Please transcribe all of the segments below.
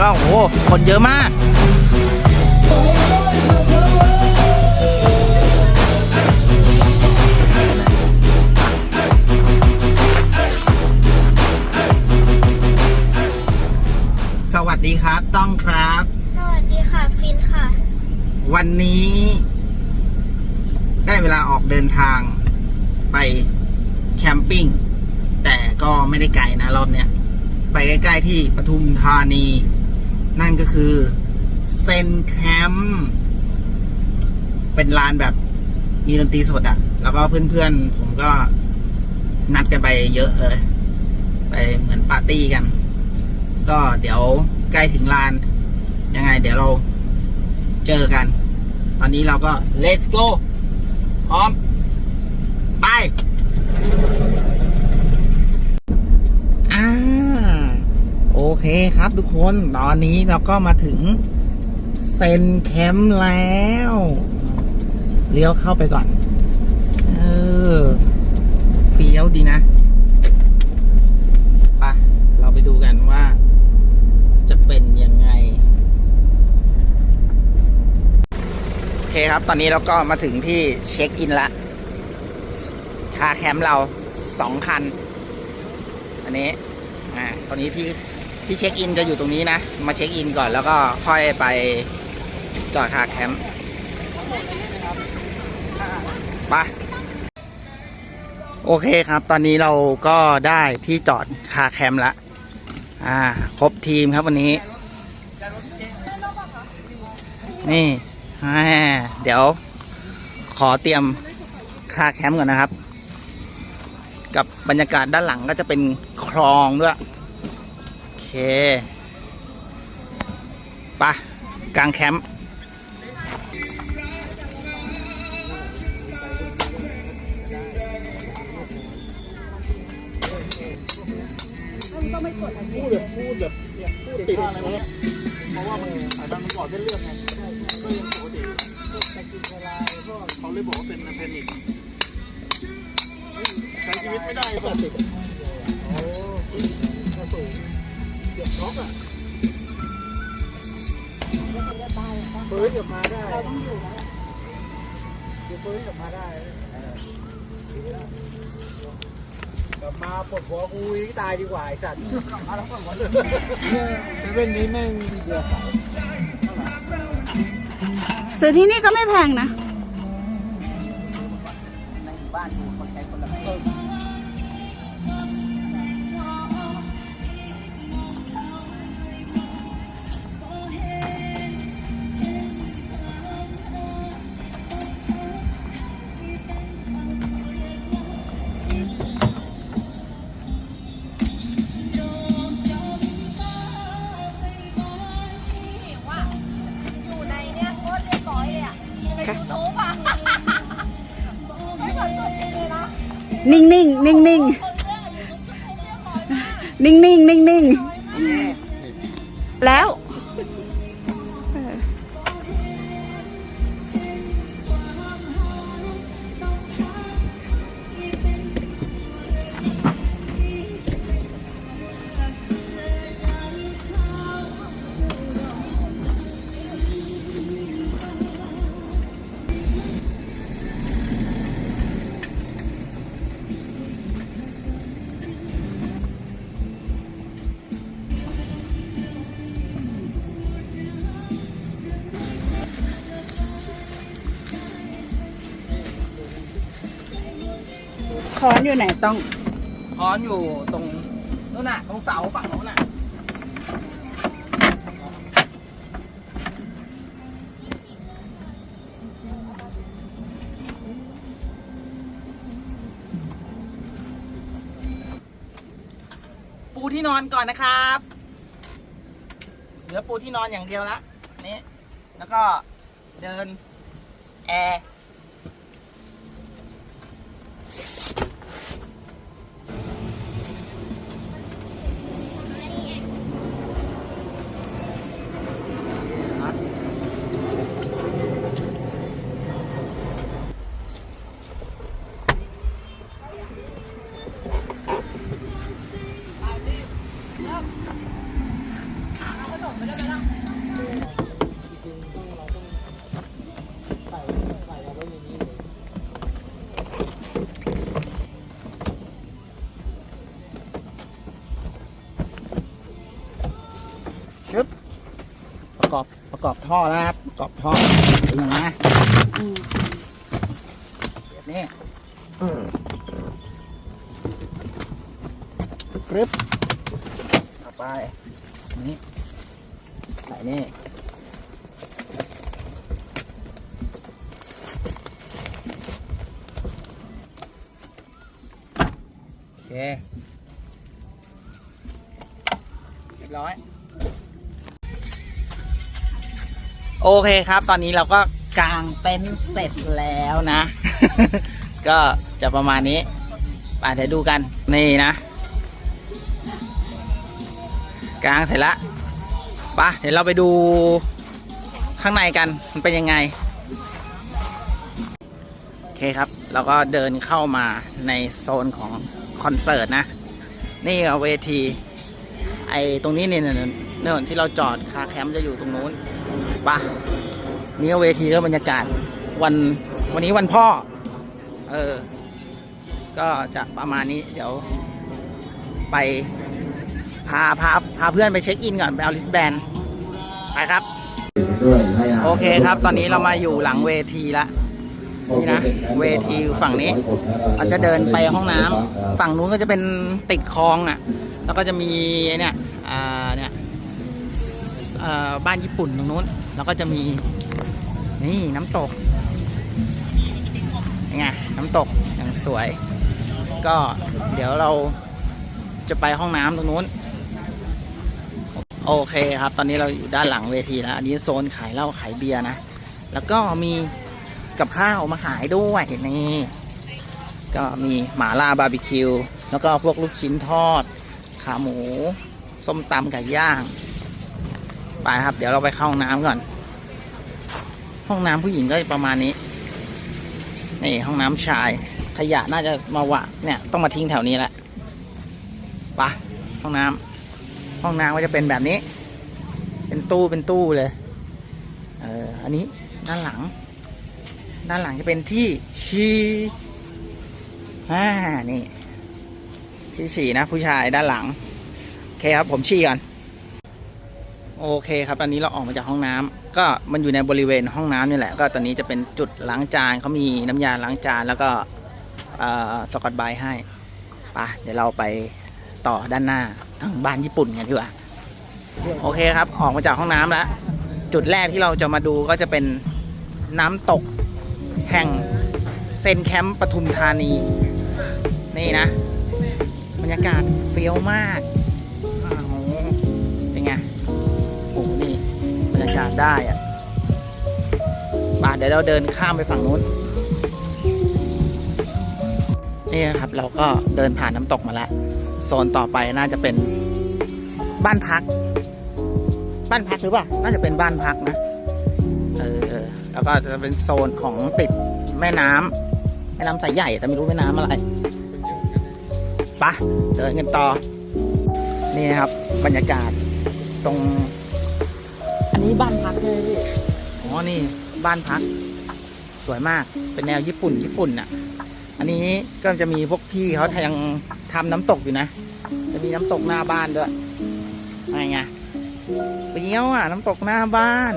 ว่าโอ้โหคนเยอะมากสวัสดีครับต้องครับ สวัสดีค่ะฟินค่ะ วันนี้ ได้เวลาออกเดินทาง ไปแคมปิ้งแต่ก็ไม่ได้ไกลนะรอบเนี้ย ไปใกล้ๆที่ปทุมธานี นั่นก็คือเซนแคมป์เป็นลานแบบมีดนตรีสดอะแล้วก็เพื่อนๆ ผมก็นัดกันไปเยอะเลย ไปเหมือนปาร์ตี้กัน ก็เดี๋ยวใกล้ถึงลาน ยังไง เดี๋ยวเราเจอกัน ตอนนี้เราก็ let's go พร้อม ไป อ่า โอ เคครับทุกคนตอนนี้เราก็มาถึงเซนแคมป์แล้วเลี้ยวเข้าไปก่อน เออเฟี้ยวดีนะปะเราไปดูกันว่า จะเป็นยังไง โอเคครับ ตอนนี้เราก็มาถึงที่เช็คอินละ คาแคมป์เราสองคัน อันนี้ อ่าตอนนี้ที่ ที่เช็คอินจะอยู่ตรงนี้นะ มาเช็คอินก่อนแล้วก็ค่อยไปจอดคาแคมป์ไปโอเคครับ ตอนนี้เราก็ได้ที่จอดคาแคมป์ละ อ่า ครบทีมครับวันนี้ นี่เดี๋ยว ขอเตรียมคาแคมป์ก่อนนะครับ กับบรรยากาศด้านหลังก็จะเป็นคลองด้วย เคปะกลางแคมป์พูดแบบพูดแบบเนี่ยพูดติดอะไรวะเพราะว่ามันสายพันธุ์มันก่อเส้นเลือดไงก็ยังปกติเขาเลยบอกว่าเป็นแพนิคใช้ชีวิตไม่ได้ปกติ เกือบช็อกอะฟื้นกลับมาได้เราต้องอยู่นะฟื้นกลับมาได้กลับมาปวดหัวกูยิงตายดีกว่าไอ้สัตว์มาแล้วปวดหัวเลยเซเว่นนี้แม่งเดือดซื้อที่นี่ก็ไม่แพงนะ นิ่งนิ่งนิ่งนิ่งคนเรื่อง ค้อนอยู่ไหนต้อง ค้อนอยู่ตรงนู้นน่ะ ตรงเสาฝั่งนู้นน่ะปูที่นอนก่อนนะครับเหลือปูที่นอนอย่างเดียวละนี่แล้วก็เดินแอร์ ประกอบประกอบท่อแล้วนะครับประกอบท่อเป็นอย่างนี้อืมแบบนี้กรึบต่อไปนี่ใส่นี่โอเคเรียบร้อย โอเคครับ ตอนนี้เราก็กางเต็นท์เสร็จแล้วนะ ก็จะประมาณนี้ไปเดี๋ยวดูกัน นี่นะกางเสร็จละไปะเดี๋ยวเราไปดูข้างในกัน มันเป็นยังไง โอเคครับ เราก็เดินเข้ามาในโซนของคอนเสิร์ตนะ นี่เอาเวที ไอตรงนี้เนี่ยเนี่ยเนี่ยที่เราจอดคาแคมป์จะอยู่ตรงนู้น ปะนี่ก็เวทีก็บรรยากาศวันวันนี้วันพ่อ เออ ก็จะประมาณนี้ เดี๋ยวไปพาพาพาเพื่อนไปเช็คอินก่อนไปเอาลิสแบนไปครับ โอเคครับ ตอนนี้เรามาอยู่หลังเวทีละนี่นะ เวทีอยู่ฝั่งนี้เราจะเดินไปห้องน้ำฝั่งนู้นก็จะเป็นติดคลองอะ แล้วก็จะมีเนี่ยอ่าเนี่ยเอ่อบ้านญี่ปุ่นตรงนู้น แล้วก็จะมีนี่น้ำตกไงน้ำตกอย่างสวย ก็เดี๋ยวเราจะไปห้องน้ำตรงนู้น โอเคครับ ตอนนี้เราอยู่ด้านหลังเวทีแล้ว อันนี้โซนขายเหล้าขายเบียร์นะ แล้วก็มีกับข้าวมาขายด้วยนี่ก็มีหมาล่าบาร์บีคิว แล้วก็พวกลูกชิ้นทอด ขาหมู ส้มตำไก่ย่าง ไปครับ เดี๋ยวเราไปเข้าห้องน้ำก่อน ห้องน้ำผู้หญิงก็ประมาณนี้นี่ห้องน้ำชาย ขยะน่าจะมาวะเนี่ยต้องมาทิ้งแถวนี้แหละปะห้องน้ำห้องน้ำก็จะเป็นแบบนี้ เป็นตู้เป็นตู้เลยเอออันนี้ด้านหลัง ด้านหลังจะเป็นที่ชีอ่านี่ที่ฉี่นะ ผู้ชายด้านหลังโอเคครับผมฉี่ก่อนโอเคครับตอนนี้เราออกมาจากห้องน้ำ ก็มันอยู่ในบริเวณห้องน้ำนี่แหละ ก็ตอนนี้จะเป็นจุดล้างจานเขามีน้ำยาล้างจานแล้วก็สกอตบรท์ให้ไปะเดี๋ยวเราไปต่อด้านหน้าทางบ้านญี่ปุ่นกันดีกว่า โอเคครับ ออกมาจากห้องน้ำแล้ว จุดแรกที่เราจะมาดูก็จะเป็นน้ำตกแห่งเซนแคมป์ปทุมธานี นี่นะ บรรยากาศเฟี้ยวมากากาศได้อะบาเดี๋ยวเราเดินข้ามไปฝั่งนู้นนี่นะครับ เราก็เดินผ่านน้ำตกมาแล้วโซนต่อไปน่าจะเป็นบ้านพัก บ้านพักหรือเปล่า น่าจะเป็นบ้านพักนะ เออ แล้วก็จะเป็นโซนของติดแม่น้ำแม่น้ำสายใหญ่แต่ไม่รู้แม่น้ำอะไรไปะเดินกันต่อ นี่นะครับ บรรยากาศตรง นนี้บ้านพักใช่ไหมพี่อ๋อนี่บ้านพัก สวยมากเป็นแนวญี่ปุ่น ญี่ปุ่นน่ะ อันนี้ก็จะมีพวกพี่เขายังทำน้ำตกอยู่นะ จะมีน้ำตกหน้าบ้านด้วยอะไรไงเปรี้ยวอะน้ำตกหน้าบ้าน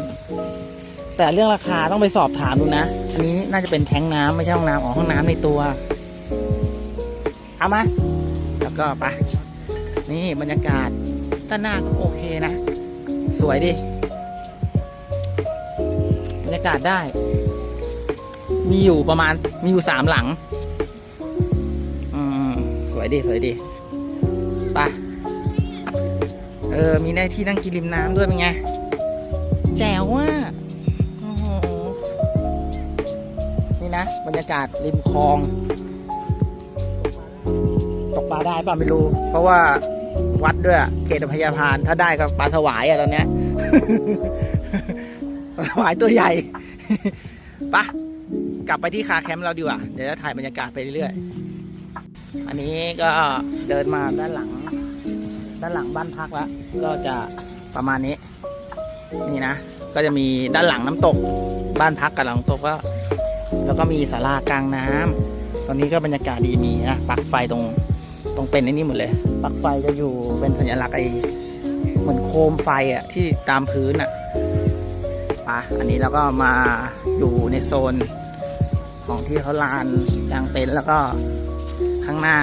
แต่เรื่องราคาต้องไปสอบถามดูนะ อันนี้น่าจะเป็นแทงน้ำไม่ใช่ห้องน้ำอ๋อห้องน้ำในตัว เอามาแล้วก็ไปนี่บรรยากาศด้านหน้าก็โอเคนะ สวยดิากาศได้ มีอยู่ประมาณมีอยู่สามหลัง อืมสวยดิสวยดิไปเออ มีได้ที่นั่งกินริมน้ำด้วยเป็นไง แจ๋วว่ะโอ้โหนี่นะ บรรยากาศริมคลอง ตกปลาได้ป่ะไม่รู้ เพราะว่าวัดด้วยเขตพยาพานถ้าได้ก็ปลาถวายอะตอนเนี้ย ปลาถวายตัวใหญ่ปะกลับไปที่คาแคมป์เราดีกว่า เดี๋ยวจะถ่ายบรรยากาศไปเรื่อยๆ อันนี้ก็เดินมาด้านหลัง ด้านหลังบ้านพักแล้ว ก็จะประมาณนี้ นี่นะ ก็จะมีด้านหลังน้ำตก บ้านพักกับหลังตกก็แล้วก็มีศาลากลางน้ำตอนนี้ก็บรรยากาศดีมีนะปักไฟตรงตรงเป็นไอ้นี่หมดเลยปักไฟจะอยู่เป็นสัญลักษณ์ไอเหมือนโคมไฟอะที่ตามพื้นอะ ปะอันนี้เราก็มาอยู่ในโซนของที่เขาลานกลางเต็นท์แล้วก็ข้างหน้า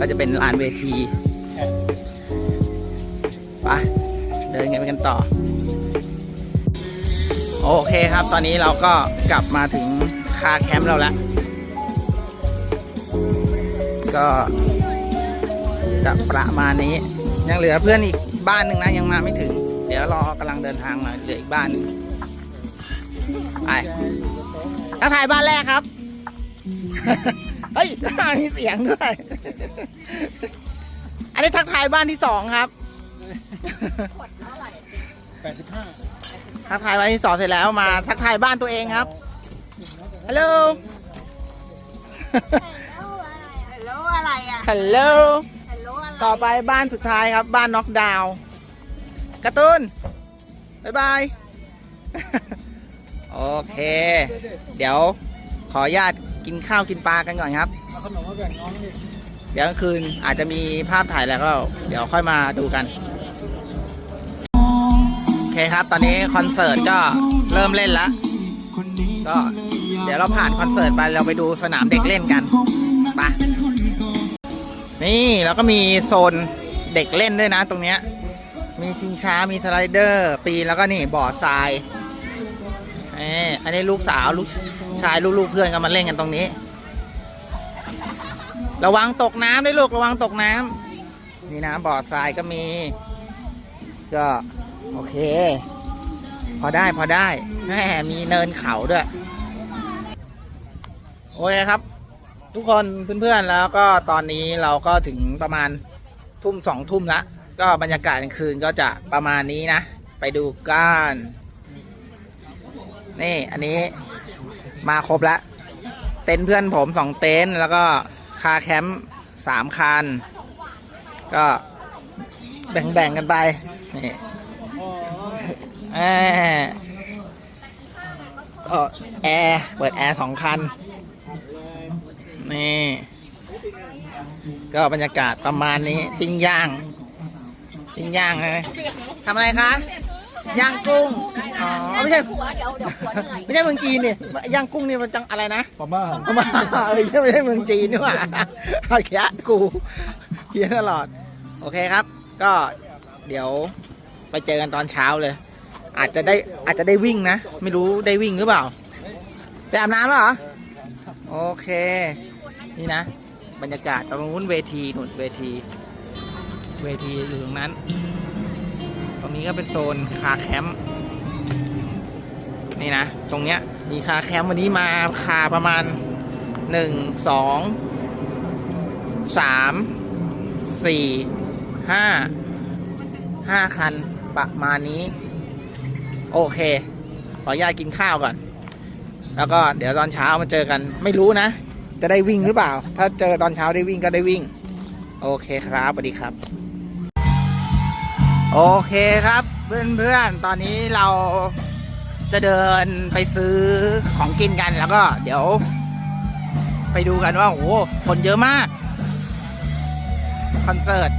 ก็จะเป็นลานเวทีไปเดินกันไปกันต่อ โอเคครับ ตอนนี้เราก็กลับมาถึงคาแคมป์เราแล้ว ก็จะประมาณนี้ ยังเหลือเพื่อนอีกบ้านหนึ่งนะยังมาไม่ถึง เดี๋ยวรอกำลังเดินทางมาเหลืออีกบ้านหนึ่ง ไปทักทายบ้านแรกครับ เฮ้ยมีเสียงด้วย อันนี้ทักทายบ้านที่สองครับแปดสิบห้าทักทายบ้านที่สองเสร็จแล้วมาทักทายบ้านตัวเองครับ ฮัลโหล ฮัลโหลอะไรอะฮัลโหลฮัลโหลอะไรต่อไปบ้านสุดท้ายครับบ้านน็อกดาวน์การ์ตูนบายบาย โอเค เดี๋ยวขออนุญาตกินข้าวกินปลากันก่อนครับ เอาขนมมาแบ่งน้องดิเดี๋ยวกลางคืนอาจจะมีภาพถ่ายแล้วก็ เดี๋ยวค่อยมาดูกัน โอเคครับ ตอนนี้คอนเสิร์ตก็เริ่มเล่นแล้ว ก็เดี๋ยวเราผ่านคอนเสิร์ตไปเราไปดูสนามเด็กเล่นกันไปนี่แล้วก็มีโซนเด็กเล่นด้วยนะตรงเนี้ย มีชิงช้ามีสไลเดอร์ ปีนแล้วก็นี่บ่อทราย เอ้อันนี้ลูกสาวลูกชายลูกๆเพื่อนก็มาเล่นกันตรงนี้ ระวังตกน้ำด้วยลูกระวังตกน้ำนี่นะบ่อทรายก็มี ก็โอเค พอได้พอได้แหมมีเนินเขาด้วย โอเคครับ ทุกคนเพื่อนๆแล้วก็ตอนนี้เราก็ถึงประมาณทุ่มสองทุ่มละก็บรรยากาศกลางคืนก็จะประมาณนี้นะ ไปดูกัน นี่อันนี้มาครบแล้ว เต็นท์เพื่อนผมสองเต็นท์แล้วก็คาแคมป์สามคัน ก็แบ่งๆกันไปนี่แอร์เอ่อแอร์เปิดแอร์สองคัน นี่ ก็บรรยากาศประมาณนี้ ปิ้งย่าง ปิ้งย่างเลยทำอะไรคะ ย่างกุ้ง อ๋อไม่ใช่หัวเดี๋ยวเดี๋ยวหัวเหนื่อยไม่ใช่เมืองจีนนี่ย่างกุ้งนี่มันจังอะไรนะพม่าเอามาเออไม่ใช่เมืองจีนนี่หว่าเอาแค่กูเฮียตลอด โอเคครับ ก็เดี๋ยวไปเจอกันตอนเช้าเลย อาจจะได้อาจจะได้วิ่งนะ ไม่รู้ได้วิ่งหรือเปล่าไปอาบน้ำแล้วเหรอ โอเค นี่นะ บรรยากาศตรงนู้นเวทีหนุนเวที เวทีอยู่ตรงนั้น ตรงนี้ก็เป็นโซนคาแคมป์นี่นะ ตรงเนี้ยมีคาแคมป์วันนี้มาคาประมาณหนึ่งสองสามสี่ห้าห้าคันประมาณนี้ โอเค ขออนุญาตกินข้าวก่อน แล้วก็เดี๋ยวตอนเช้ามาเจอกัน ไม่รู้นะ จะได้วิ่งหรือเปล่า ถ้าเจอตอนเช้าได้วิ่งก็ได้วิ่ง โอเคครับสวัสดีครับ โอเคครับเพื่อนๆ ตอนนี้เราจะเดินไปซื้อของกินกันแล้วก็เดี๋ยว ไปดูกันว่าโอ้โหคนเยอะมาก คอนเสิร์ต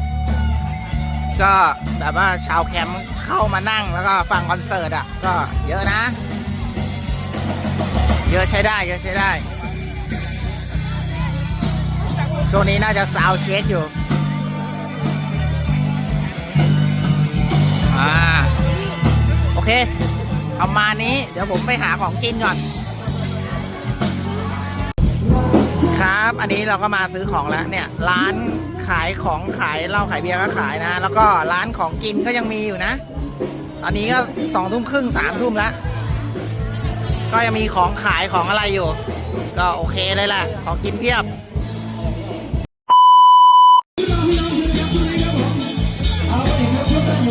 ก็แบบว่าชาวแคมป์เข้ามานั่งแล้วก็ฟังคอนเสิร์ตอะ ก็เยอะนะ เยอะใช้ได้ เยอะใช้ได้ช่วงนี้น่าจะซาวเช็คอยู่ อ่า โอเคประมานี้ เดี๋ยวผมไปหาของกินก่อน ครับ อันนี้เราก็มาซื้อของแล้วเนี่ย ร้านขายของขายเหล้าขายเบียร์ก็ขายนะ แล้วก็ร้านของกินก็ยังมีอยู่นะ ตอนนี้ก็สองทุ่มครึ่งสามทุ่มแล้ว ก็ยังมีของขายของอะไรอยู่ ก็โอเคเลยแหละ ของกินเพียบ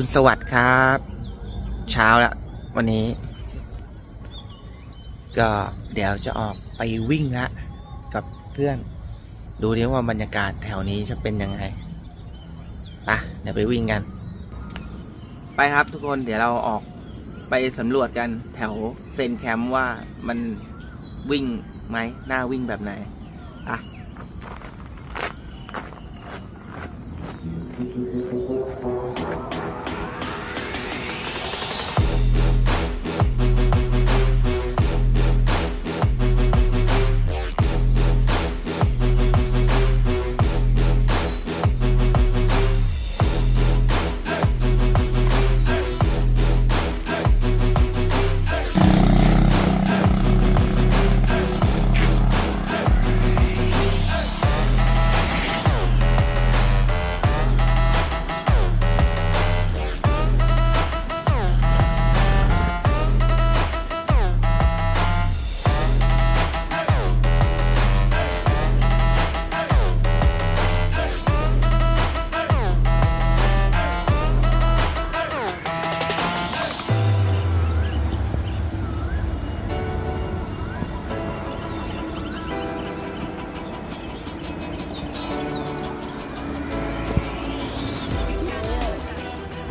รุณสวัสดิ์ครับ เช้าแล้ววันนี้ ก็เดี๋ยวจะออกไปวิ่งละ กับเพื่อน ดูดิว่าบรรยากาศแถวนี้จะเป็นยังไงไปเดี๋ยวไปวิ่งกัน ไปครับทุกคนเดี๋ยวเราออกไปสำรวจกันแถวเซนแคมป์ว่ามันวิ่งไหมหน้าวิ่งแบบไหนอะ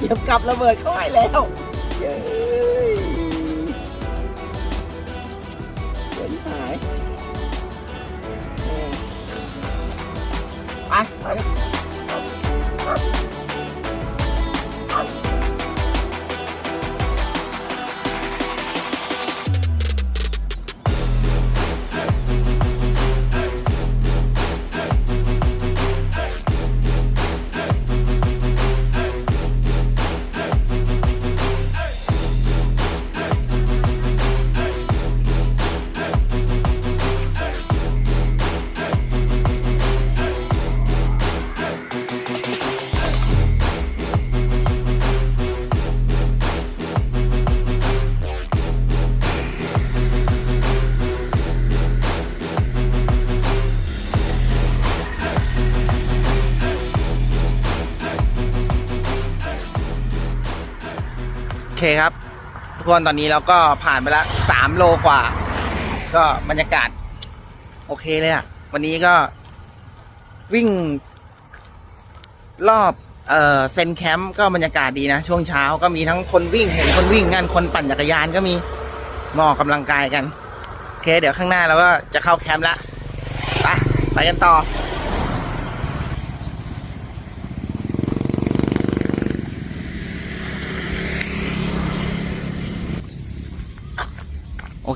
เก็บกลับระเบิดเข้าให้แล้ว คนตอนนี้เราก็ผ่านไปแล้วสามโลกว่า ก็บรรยากาศ โอเคเลยอะวันนี้ก็วิ่ง รอบเออเซนแคมป์ก็บรรยากาศดีนะ ช่วงเช้าก็มีทั้งคนวิ่งเห็นคนวิ่งกันคนปั่นจักรยานก็มีมอกกำลังกายกัน โอเค เดี๋ยวข้างหน้าเราก็จะเข้าแคมป์ละ ไป ไปกันต่อ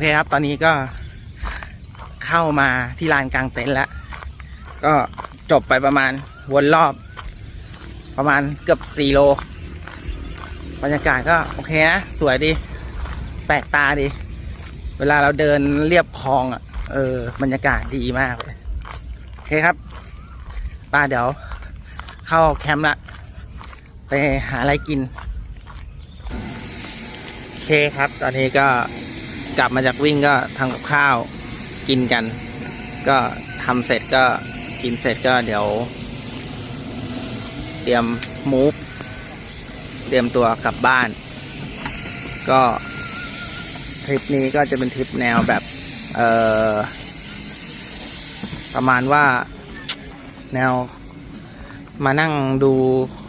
เคครับ ตอนนี้ก็เข้ามาที่ลานกลางเต็นท์แล้ว ก็จบไปประมาณวนรอบ ประมาณเกือบสี่โล บรรยากาศก็โอเคนะ สวยดี แปลกตาดี เวลาเราเดินเรียบคลองอะ เออ บรรยากาศดีมากเลย โอเคครับป้าเดี๋ยว เข้าแคมป์ละไปหาอะไรกิน โอเคครับ ตอนนี้ก็ กลับมาจากวิ่งก็ทำกับข้าวกินกัน ก็ทำเสร็จก็กินเสร็จก็เดี๋ยว เตรียมมูฟเตรียมตัวกลับบ้าน ก็ทริปนี้ก็จะเป็นทริปแนวแบบ เออประมาณว่าแนวมานั่งดู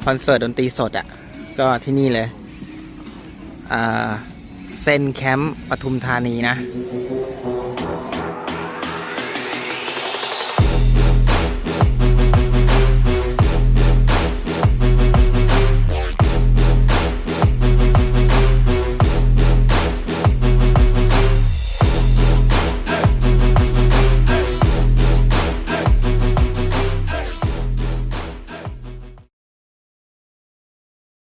คอนเสิร์ตดนตรีสดอะ่ะ ก็ที่นี่เลย อ่า เซนแคมป์ปทุมธานีนะ